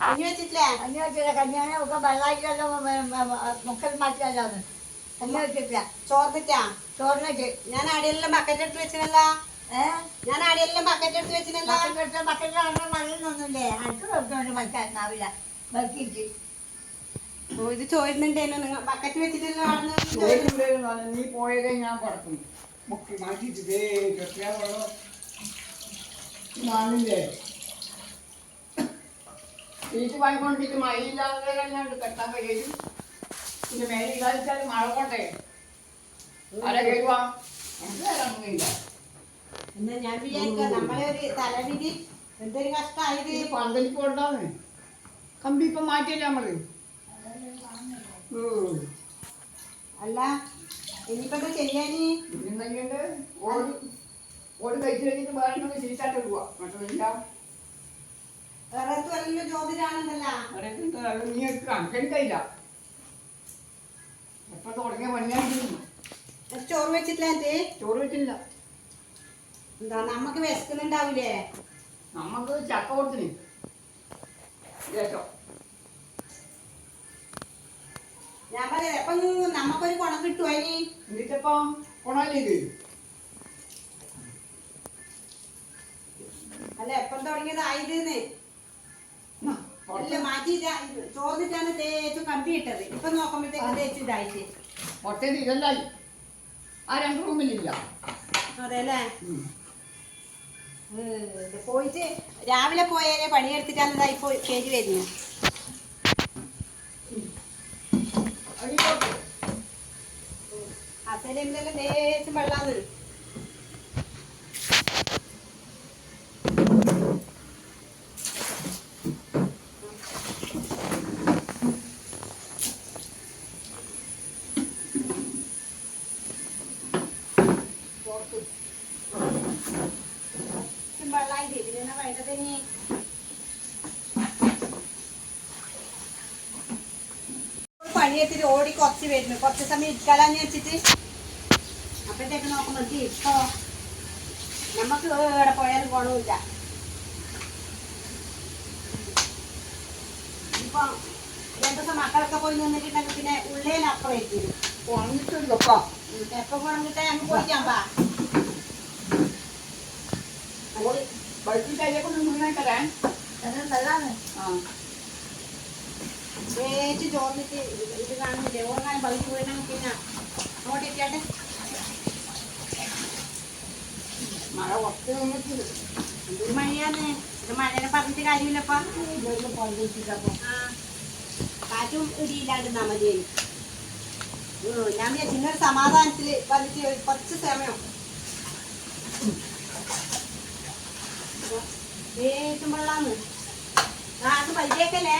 കഞ്ഞി വെച്ചിട്ടില്ലേ കഞ്ഞി വെച്ചില്ല ഒക്കെ വെള്ളമാക്കിയല്ലോ മുക്കൽ മാറ്റിയല്ലോ കഞ്ഞി വെച്ചിട്ടില്ല ചോർന്നിട്ടാ ചോറിനൊക്കെ. ഞാൻ അടിയെല്ലാം ബക്കറ്റ് എടുത്ത് വെച്ചിനല്ല. ഞാൻ അടിയെല്ലാം ബക്കറ്റ് എടുത്ത് വെച്ചിനല്ല. ബക്കറ്റ് ബക്കറ്റിലാണ് മഴയൊന്നുമില്ലേ അടുത്ത് വെച്ചോണ്ട് മനസ്സിലാവില്ല വെക്കിട്ട് ഓ ഇത് ചോരുന്നുണ്ടേനു നിങ്ങൾ ബക്കറ്റ് വെച്ചിട്ടല്ലോ നീ പോയതേ ഞാൻ പറക്കും. ദേ കെട്ടിയാ വെള്ളം. മാണില്ലേ വീട്ടിൽ വാങ്ങിക്കൊണ്ടിട്ട് മഴയില്ലാതെ കല്ലാണ്ട് കെട്ടാൻ കഴിയും പിന്നെ മേലെ ഇല്ലാതിച്ചാൽ മഴ കൊണ്ടേ കേൾക്കുവാ എന്ത് എന്നാ ഞാൻ വിചാരിക്കാം നമ്മളെ ഒരു തലവിധി എന്തൊരു കഷ്ടമായത് ഇത് പന്തലിക്ക് കൊണ്ടാന്ന് കമ്പി ഇപ്പം മാറ്റിയല്ലേ നമ്മൾ. അല്ല ഇനിയിപ്പോ ചെയ്യാന്? ഓടി ഓടി കഴിച്ചു കഴിഞ്ഞിട്ട് വേറെ ശരിച്ചാട്ട് പോവാ. മറ്റൊന്നില്ല ചോറ് വെച്ചിട്ടില്ല ചോറ് വെച്ചില്ല എന്താ നമ്മക്ക് വിശക്കുന്നുണ്ടാവില്ലേ നമുക്ക് ചക്ക കൊടുത്തിന്. കേട്ടോ. ഞാൻ പറയാം എപ്പൊ നമുക്കൊരു കുണം കിട്ടുമോ അതിന് എന്നിട്ടപ്പോ? കൊണല്ലേ ഇത്? അല്ല എപ്പം തുടങ്ങിയതായതെന്ന് പുറത്ത് മാറ്റി ചോദിച്ചാണ് തേച്ച് കമ്പി ഇട്ടത്. ഇപ്പൊ നോക്കുമ്പോഴത്തേക്ക് തേച്ച് ഇതായിട്ട് പുറത്തേക്ക് ഇതല്ലായി. ആ രണ്ട് റൂമിലില്ല. അതെല്ലേ? പോയിട്ട് രാവിലെ പോയാലേ പണിയെടുത്തിട്ടാണ് ഇതായി പോയി ശരി വരുന്നു. അസലെല്ലാം തേച്ച് വെള്ളാന്ന് പിന്നെ വേണ്ടത് ഇനി പണിയെടുത്തിട്ട് ഓടി കുറച്ച് വരുന്നു. കുറച്ച് സമയം ഇരിക്കാലാന്ന് വെച്ചിട്ട് അപ്പോഴത്തേക്ക് നോക്കുമ്പോൾ ഇപ്പോ നമുക്ക് ഇവിടെ പോയാലും ഗുണമില്ല. ഇപ്പൊ രണ്ടു ദിവസം മക്കളൊക്കെ പോയി നിന്നിട്ടുണ്ടെങ്കിൽ പിന്നെ ഉള്ളേനപ്പുറം എത്തി ഉണങ്ങിട്ടുണ്ട് വെപ്പാ എപ്പൊ ഗുണം കിട്ടാൻ? നമുക്ക് പോയിക്കാൻ ബൈക്കിൽ കയ്യൊക്കെ നിന്ന് തരാൻ. വെള്ളമാണ് ആ. തേച്ച് ചോർന്നിട്ട് ഇത് കാണുന്നില്ലേ? ഓർക്കാൻ പകുതി പോയിട്ടാണ് പിന്നെ അങ്ങോട്ട് ഇരിക്കട്ടെ. മഴ കുറച്ച് നിന്നിട്ട് എന്തൊരു മഴയാണ് ഇത് മഴനെ പറഞ്ഞിട്ട് കാര്യമില്ലപ്പാ കാറ്റും ഇടിയില്ലാണ്ടിരുന്നാ മതി ഞാൻ വിചാരിച്ചു ഇന്നൊരു സമാധാനത്തിൽ വന്നിട്ട് കുറച്ച് സമയം. തേച്ചും വെള്ളാന്ന് ആ അത് പരിചയക്കല്ലേ